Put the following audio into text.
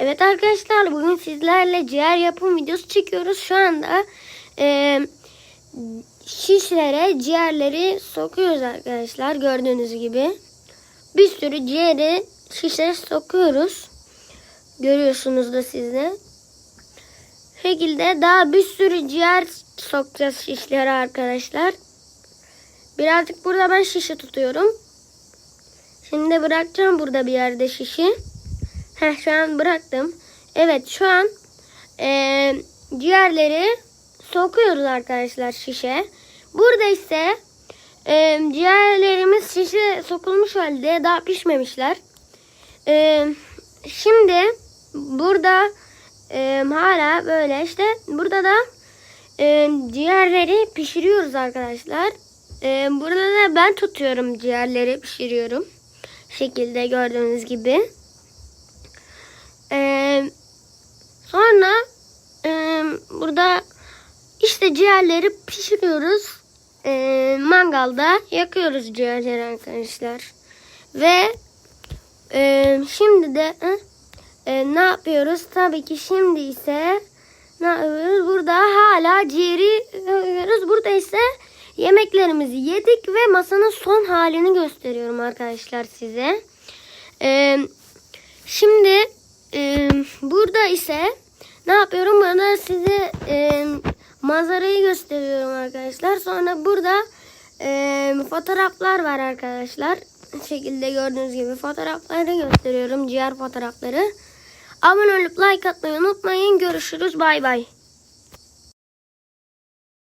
Evet arkadaşlar bugün sizlerle ciğer yapım videosu çekiyoruz. Şu anda e, şişlere ciğerleri sokuyoruz arkadaşlar gördüğünüz gibi. Bir sürü ciğeri şişlere sokuyoruz. Görüyorsunuz da siz de. Bu şekilde daha bir sürü ciğer sokacağız şişlere arkadaşlar. Birazcık burada ben şişi tutuyorum. Şimdi bırakacağım burada bir yerde şişi. Heh, şu an bıraktım. Evet şu an eee, ciğerleri sokuyoruz arkadaşlar şişe. Burada ise eee, ciğerlerimiz şişe sokulmuş halde daha pişmemişler. Eee, şimdi burada eee, hala böyle işte burada da eee, ciğerleri pişiriyoruz arkadaşlar. Eee, burada da ben tutuyorum ciğerleri pişiriyorum. Şekilde gördüğünüz gibi. Ee, sonra e, burada işte ciğerleri pişiriyoruz. Ee, mangalda yakıyoruz ciğerleri arkadaşlar. Ve e, şimdi de e, ne yapıyoruz? Tabii ki şimdi ise ne yapıyoruz? Burada hala ciğeri yapıyoruz. Burada ise yemeklerimizi yedik ve masanın son halini gösteriyorum arkadaşlar size. Ee, şimdi e, burada ise ne yapıyorum? Burada size e, manzarayı gösteriyorum arkadaşlar. Sonra burada e, fotoğraflar var arkadaşlar. Şekilde gördüğünüz gibi fotoğrafları gösteriyorum. Ciğer fotoğrafları. Abone olup like atmayı unutmayın. Görüşürüz. Bay bay.